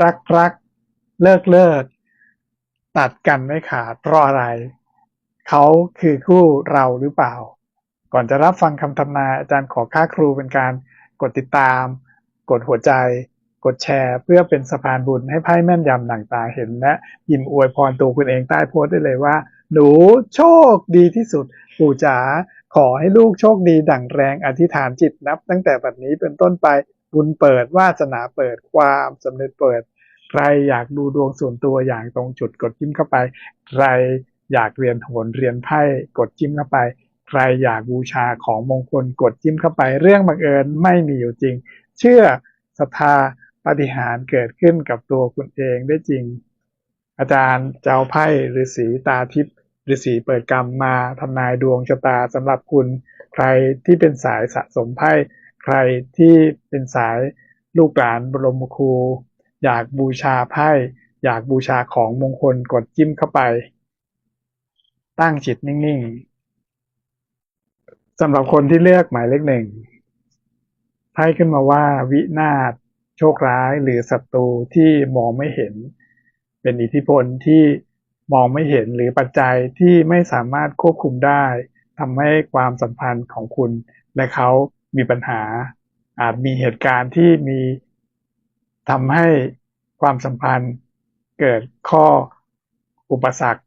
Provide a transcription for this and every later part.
รักรักเลิกเลิกตัดกันไม่ขาดเพราะอะไร เขาคือคู่เราหรือเปล่า ก่อนจะรับฟังคำทำนายอาจารย์ขอค่าครูเป็นการกดติดตาม กดหัวใจ กดแชร์ เพื่อเป็นสะพานบุญให้ไพ่แม่นยำหนังตาเห็นและยิ้มอวยพรตัวคุณเองใต้โพสต์ได้เลยว่า หนูโชคดีที่สุดปู่จ๋าขอให้ลูกโชคดีดั่งแรงอธิษฐานจิตนับ ตั้งแต่บัดนี้เป็นต้นไป บุญเปิดวาสนาเปิดความสำเร็จเปิด ใครอยากดูดวงส่วนตัวอย่างตรงจุดกดจิ้มเข้าไป ใครอยากเรียนโหนเรียนไพ่กดจิ้มเข้าไป ใครอยากบูชาของมงคลกดจิ้มเข้าไป เรื่องบังเอิญไม่มีอยู่จริง เชื่อศรัทธาปฏิหารเกิดขึ้นกับตัวคุณเองได้จริง อาจารย์เจ้าไพ่ฤาษีตาทิพย์ฤาษีเปิดกรรมมาทำนายดวงชะตาสำหรับคุณ ใครที่เป็นสายสะสมไพ่ ใครที่เป็นสายลูกหลานบรมครู อยากบูชาไพ่อยากบูชาของมงคลกดจิ้มเข้าไป ตั้งจิตนิ่งๆสำหรับคนที่เลือกหมายเลขหนึ่งไพ่ขึ้นมาว่าวินาศโชคร้ายหรือศัตรูที่มองไม่เห็น เป็นอิทธิพลที่มองไม่เห็นหรือปัจจัยที่ไม่สามารถควบคุมได้ทำให้ความสัมพันธ์ของคุณและเขา มีปัญหาอาจมีเหตุการณ์ที่มีทำให้ความสัมพันธ์เกิดข้ออุปสรรค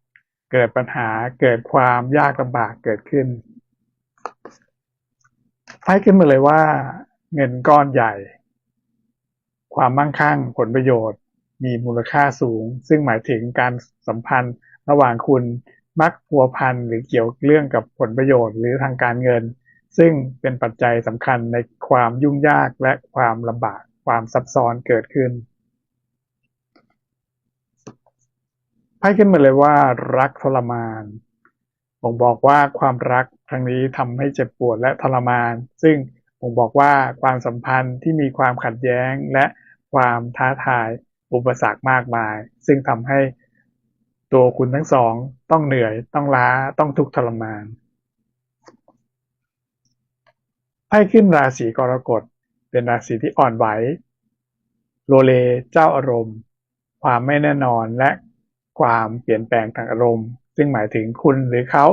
เกิดปัญหาเกิดความยากลำบากเกิดขึ้นไพ่ขึ้นมาเลยว่า เงินก้อนใหญ่ ความมั่งคั่งผลประโยชน์ มีมูลค่าสูง ซึ่งหมายถึงการสัมพันธ์ระหว่างคุณมักพัวพันหรือเกี่ยวเรื่องกับผลประโยชน์หรือทางการเงิน ซึ่งเป็นปัจจัยสำคัญในความยุ่งยากและความลำบากความซับซ้อนเกิดขึ้นไพ่ขึ้นมาเลยว่ารักทรมานผมบอกว่าความรักครั้งนี้ทำให้เจ็บปวดและทรมาน ซึ่งผมบอกว่าความสัมพันธ์ที่มีความขัดแย้งและความท้าทายอุปสรรคมากมาย ซึ่งทำให้ตัวคุณทั้งสองต้องเหนื่อยต้องล้าต้องทุกข์ทรมาน ไพ่ขึ้นราศีกรกฎ เป็นราศีที่อ่อนไหวโลเลเจ้าอารมณ์ ความไม่แน่นอนและความเปลี่ยนแปลงทางอารมณ์ ซึ่งหมายถึงคุณหรือเขา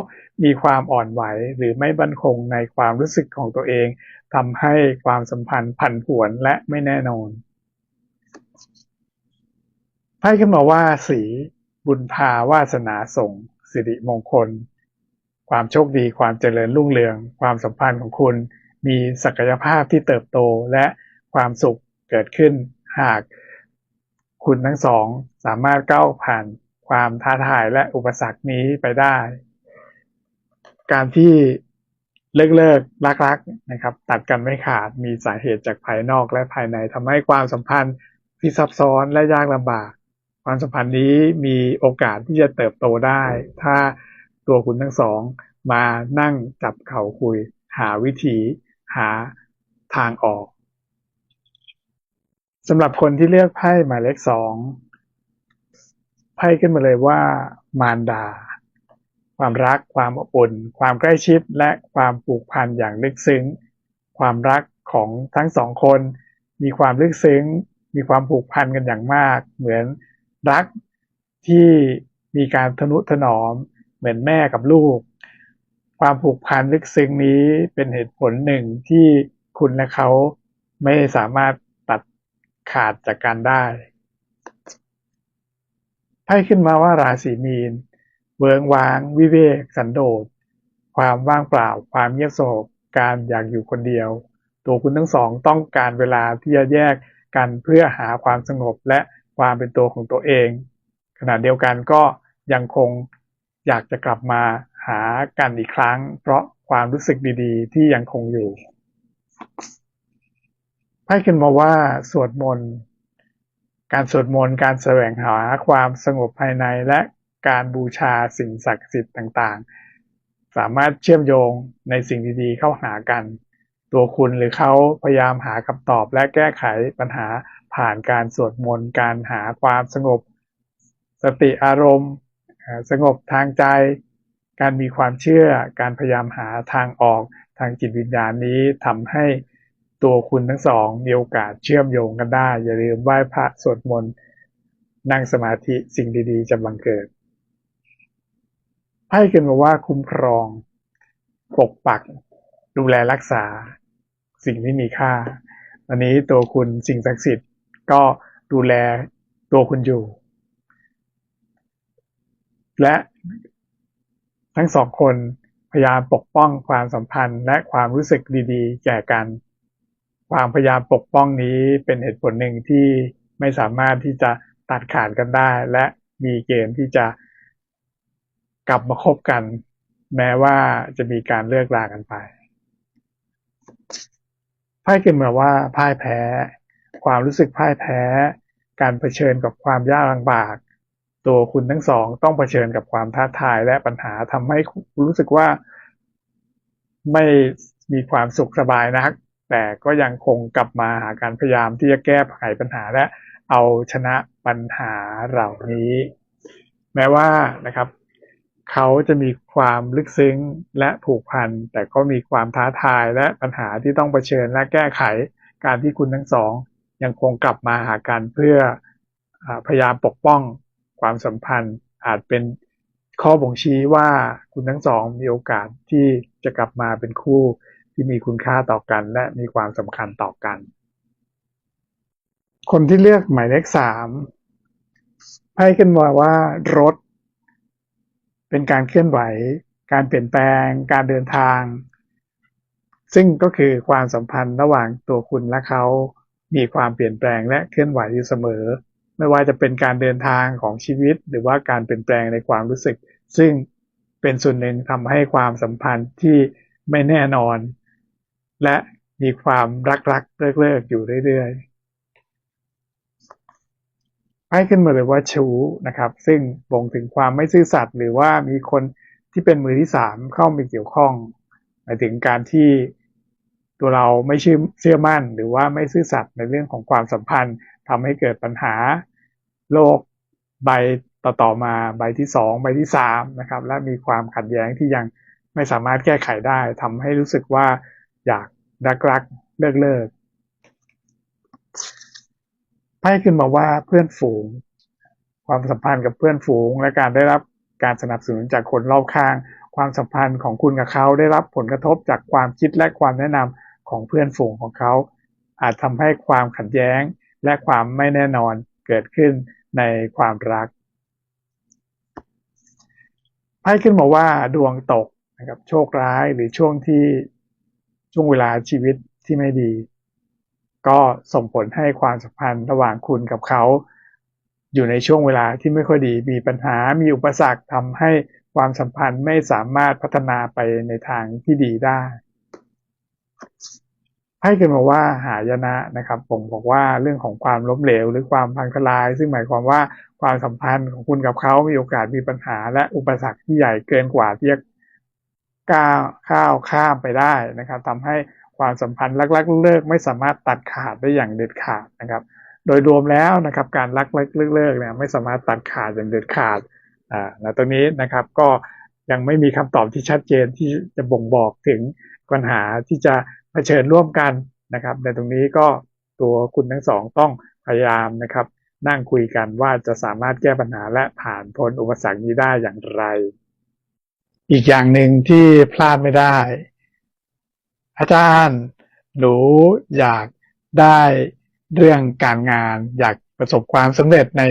มีความอ่อนไหวหรือไม่บั่นคงในความรู้สึกของตัวเองทำให้ความสัมพันธ์ผันผวนและไม่แน่นอนไพ่ขึ้นมาว่าสีบุญพาวาสนาส่ง สิริมงคล ความโชคดีความเจริญรุ่งเรือง ความสัมพันธ์ของคุณ มีศักยภาพที่เติบโตและความสุขเกิดขึ้น หากคุณทั้งสองสามารถก้าวผ่านความท้าทายและอุปสรรคนี้ไปได้ การที่เลิกเลิกรักรักนะครับ ตัดกันไม่ขาดมีสาเหตุจากภายนอกและภายในทำให้ความสัมพันธ์ที่ซับซ้อนและยากลำบาก ความสัมพันธ์นี้มีโอกาสที่จะเติบโตได้ ถ้าตัวคุณทั้งสองมานั่งจับเข่าคุยหาวิธี หาทางออกสำหรับคนที่เลือกไพ่หมายเลขสองไพ่ขึ้นมาเลยว่ามารดา ความรักความอบอุ่น ความใกล้ชิดและความผูกพันอย่างลึกซึ้ง ความรักของทั้งสองคน มีความลึกซึ้ง มีความผูกพันกันอย่างมาก เหมือนรักที่มีการทนุถนอม เหมือนแม่กับลูก ความผูกพันลึกซึ้งนี้เป็นเหตุผลหนึ่งที่คุณและเขาไม่สามารถตัดขาดจากกันได้ไพ่ขึ้นมาว่าราศีมีนเวิงวางวิเวกสันโดษ ความว่างเปล่า ความเงียบสงบการอยากอยู่คนเดียว ตัวคุณทั้งสองต้องการเวลาที่จะแยกกันเพื่อหาความสงบและความเป็นตัวของตัวเอง ขณะเดียวกันก็ยังคงอยากจะกลับมา หากันอีกครั้ง เพราะความรู้สึกดีๆ ที่ยังคงอยู่ไพ่ขึ้นมาว่าสวดมนต์การสวดมนต์การแสวงหาความสงบภายในและการบูชาสิ่งศักดิ์สิทธิ์ต่างๆ สามารถเชื่อมโยงในสิ่งดีๆ เข้าหากัน ตัวคุณหรือเขาพยายามหาคำตอบและแก้ไขปัญหาผ่านการสวดมนต์การหาความสงบ สติอารมณ์ สงบทางใจ การมีความเชื่อ การพยายามหาทางออกทางจิตวิญญาณนี้ทำให้ตัวคุณทั้งสองมีโอกาสเชื่อมโยงกันได้ อย่าลืมไหว้พระสวดมนต์นั่งสมาธิสิ่งดีๆจะบังเกิดไพ่ขึ้นมาว่าคุ้มครอง ปกปัก ดูแลรักษา สิ่งที่มีค่าอันนี้ตัวคุณสิ่งศักดิ์สิทธิ์ก็ดูแลตัวคุณอยู่ และ ทั้งสองคนพยายามปกป้องความสัมพันธ์ และความรู้สึกดีๆ แก่กัน ความพยายามปกป้องนี้เป็นเหตุผลหนึ่งที่ไม่สามารถที่จะตัดขาดกันได้ และมีเกณฑ์ที่จะกลับมาคบกัน แม้ว่าจะมีการเลิกลากันไปไพ่ขึ้นมาว่าพ่ายแพ้ ความรู้สึกพ่ายแพ้ การเผชิญกับความยากลำบาก ตัวคุณทั้งสองต้องเผชิญกับความท้าทายและปัญหาทำให้รู้สึกว่า ไม่มีความสุขสบายนัก แต่ก็ยังคงกลับมาหาการพยายามที่จะแก้ไขปัญหาและเอาชนะปัญหาเหล่านี้ แม้ว่านะครับ เขาจะมีความลึกซึ้งและผูกพัน แต่ก็มีความท้าทายและปัญหาที่ต้องเผชิญและแก้ไขการที่คุณทั้งสอง ยังคงกลับมาหากันเพื่อพยายามปกป้อง ความสัมพันธ์อาจเป็นข้อบ่งชี้ว่าคุณทั้งสองมีโอกาสที่จะกลับมาเป็นคู่ที่มีคุณค่าต่อกัน และมีความสำคัญต่อกัน คนที่เลือกหมายเลขสามให้ขึ้นมาว่ารถ เป็นการเคลื่อนไหว การเปลี่ยนแปลง การเดินทาง ซึ่งก็คือความสัมพันธ์ระหว่างตัวคุณและเขา มีความเปลี่ยนแปลงและเคลื่อนไหวอยู่เสมอ ไม่ว่าจะเป็นการเดินทางของชีวิต หรือว่าการเปลี่ยนแปลงในความรู้สึก ซึ่งเป็นส่วนหนึ่งทำให้ความสัมพันธ์ที่ไม่แน่นอน และมีความรักๆเลิกๆอยู่เรื่อยๆให้ขึ้นมาเลยว่าชู้นะครับ ซึ่งบ่งถึงความไม่ซื่อสัตย์หรือว่ามีคนที่เป็นมือที่สามเข้ามาเกี่ยวข้องหมายถึงการที่ตัวเราไม่เชื่อเชื่อมั่น หรือว่าไม่ซื่อสัตย์ในเรื่องของความสัมพันธ์ทำให้เกิดปัญหา โลกใบต่อต่อมาใบที่สองใบที่สามนะครับ และมีความขัดแย้งที่ยังไม่สามารถแก้ไขได้ทำให้รู้สึกว่าอยากรักรักเลิกเลิกไพ่ขึ้นมาว่าเพื่อนฝูง ความสัมพันธ์กับเพื่อนฝูง และการได้รับการสนับสนุนจากคนรอบข้าง ความสัมพันธ์ของคุณกับเขาได้รับผลกระทบจากความคิดและความแนะนำของเพื่อนฝูงของเขา อาจทำให้ความขัดแย้งและความไม่แน่นอน เกิดขึ้นในความรักไพ่ขึ้นมาว่าดวงตกนะครับโชคร้ายหรือช่วงที่ช่วงเวลาชีวิตที่ไม่ดี ก็ส่งผลให้ความสัมพันธ์ระหว่างคุณกับเขา อยู่ในช่วงเวลาที่ไม่ค่อยดีมีปัญหามีอุปสรรคทำให้ความสัมพันธ์ไม่สามารถพัฒนาไปในทางที่ดีได้ ให้กันมาว่าหายนะนะครับ ผมบอกว่าเรื่องของความล้มเหลวหรือความพังทลาย ซึ่งหมายความว่าความสัมพันธ์ของคุณกับเขามีโอกาสมีปัญหา และอุปสรรคที่ใหญ่เกินกว่าที่จะก้าวข้าวข้ามไปได้นะครับทำให้ความสัมพันธ์รักๆเลิกไม่สามารถตัดขาดได้อย่างเด็ดขาดนะครับ โดยรวมแล้วนะครับ การรักเลิกเลิกเนี่ยไม่สามารถตัดขาดอย่างเด็ดขาดอ่าแลตรงนี้นะครับก็ยังไม่มีคำตอบที่ชัดเจนที่จะบ่งบอกถึง ปัญหาที่จะเผชิญร่วมกันนะครับในตรงนี้ก็ตัวคุณทั้งสองต้องพยายามนะครับ นั่งคุยกันว่าจะสามารถแก้ปัญหาและผ่านพ้นอุปสรรคนี้ได้อย่างไร อีกอย่างหนึ่งที่พลาดไม่ได้ อาจารย์หนูอยากได้เรื่องการงาน อยากประสบความสำเร็จใน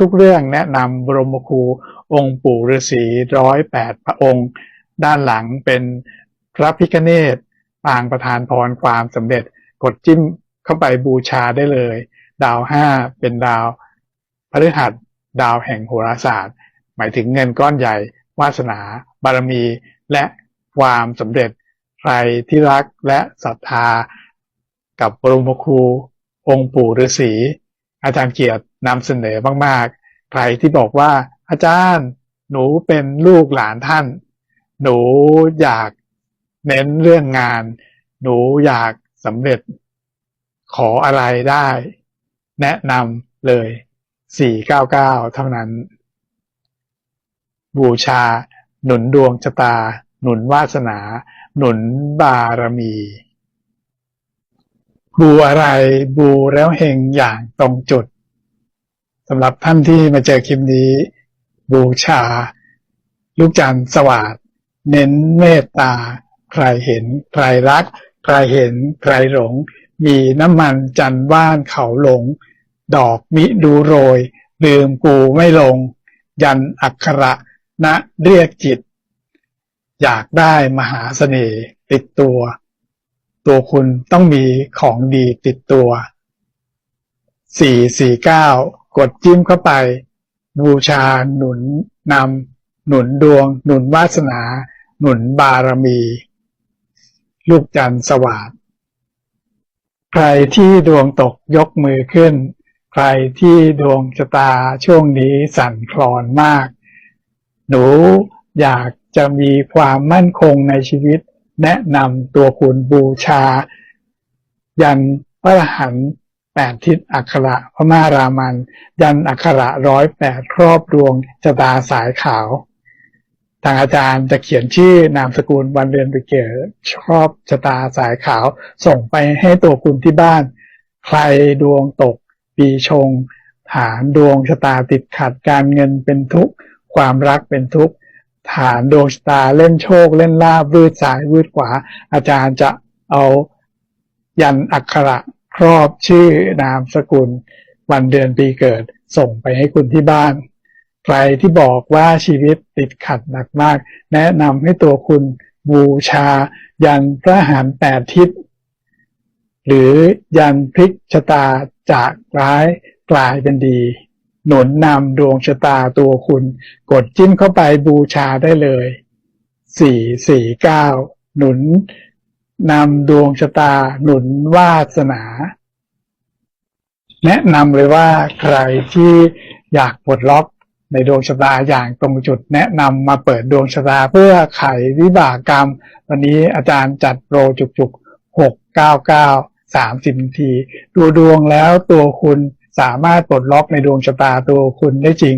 ทุกๆเรื่องแนะนำบรมครูองค์ปู่ฤาษีร้อยแปดพระองค์ ด้านหลังเป็น ระพิฆเนศปางประธานพรความสำเร็จกดจิ้มเข้าไปบูชาได้เลย ดาวห้าเป็นดาวพฤหัสดาวแห่งโหราศาสตร์ หมายถึงเงินก้อนใหญ่ วาสนา บารมี และความสำเร็จ ใครที่รักและศรัทธา กับบรมครู องค์ปู่ฤาษีอาจารย์เกียรตินำเสนอมากๆ ใครที่บอกว่าอาจารย์ หนูเป็นลูกหลานท่าน หนูอยาก เน้นเรื่องงาน หนูอยากสำเร็จ ขออะไรได้ แนะนำเลย 499 เท่านั้น บูชา หนุนดวงชะตา หนุนวาสนา หนุนบารมี บูอะไรบูแล้วเฮงอย่างตรงจุดสำหรับท่านที่มาเจอคลิปนี้ บูชา ลูกจันทร์สวัสดเน้นเมตตา ใครเห็น ใครรัก ใครเห็น ใครหลง มีน้ำมันจันว่านเขาหลง ดอกมิดูโรย ลืมกูไม่ลง ยันอักขระนะเรียกจิต อยากได้มหาเสน่ห์ติดตัว ตัวคุณต้องมีของดีติดตัว 449 กดจิ้มเข้าไป บูชาหนุนนำหนุนดวง หนุนวาสนา หนุนบารมี ลูกจันทร์สวัสดใครที่ดวงตกยกมือขึ้น ใครที่ดวงชะตาช่วงนี้สั่นคลอนมาก หนูอยากจะมีความมั่นคงในชีวิต แนะนำตัวคุณบูชา ยันพระหันแปดทิศอักระพม่ารามัน ยันอักระร้อยแปดครอบดวงชะตาสายขาว ทางอาจารย์จะเขียนชื่อนามสกุลวันเดือนปีเกิดชอบชะตาสายขาว ส่งไปให้ตัวคุณที่บ้าน ใครดวงตก ปีชง ฐานดวงชะตาติดขัดการเงินเป็นทุกข์ ความรักเป็นทุกข์ ฐานดวงชะตาเล่นโชค เล่นลาบวืดซ้าย วืดขวา อาจารย์จะเอายันอักขระครอบชื่อนามสกุล วันเดือนปีเกิด ส่งไปให้คุณที่บ้าน ใครที่บอกว่าชีวิตติดขัดหนักมาก แนะนำให้ตัวคุณบูชา ยันพระหารแปดทิศ หรือยันพลิกชะตาจากร้ายกลายเป็นดี หนุนนำดวงชะตาตัวคุณ กดจิ้มเข้าไปบูชาได้เลยสี่สี่เก้าหนุนนำดวงชะตาหนุนวาสนา แนะนำเลยว่าใครที่อยากปลดล็อก ในดวงชะตาอย่างตรงจุดแนะนำมาเปิดดวงชะตาเพื่อไขวิบากกรรม วันนี้อาจารย์จัดโปรจุกๆหกเก้าเก้าสามสิบนาที ดูดวงแล้วตัวคุณสามารถปลดล็อกในดวงชะตาตัวคุณได้จริง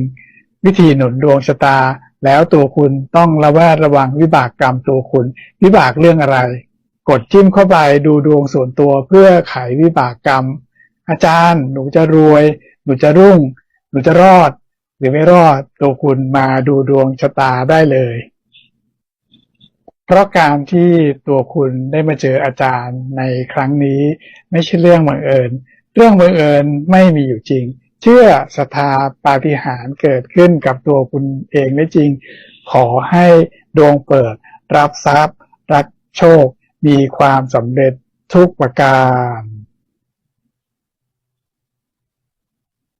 วิธีหนุนดวงชะตา แล้วตัวคุณต้องระแวดระวังวิบากกรรมตัวคุณ วิบากเรื่องอะไร กดจิ้มเข้าไปดูดวงส่วนตัวเพื่อไขวิบากกรรม อาจารย์หนูจะรวย หนูจะรุ่ง หนูจะรอด รือไม่รอดตัวคุณมาดูดวงชะตาได้เลย เพราะการที่ตัวคุณได้มาเจออาจารย์ในครั้งนี้ ไม่ใช่เรื่องบังเอิญ เรื่องบังเอิญไม่มีอยู่จริง เชื่อศรัทธาปาฏิหาริย์เกิดขึ้นกับตัวคุณเองได้จริง ขอให้ดวงเปิด รับทรัพย์ รับโชค มีความสำเร็จทุกประการ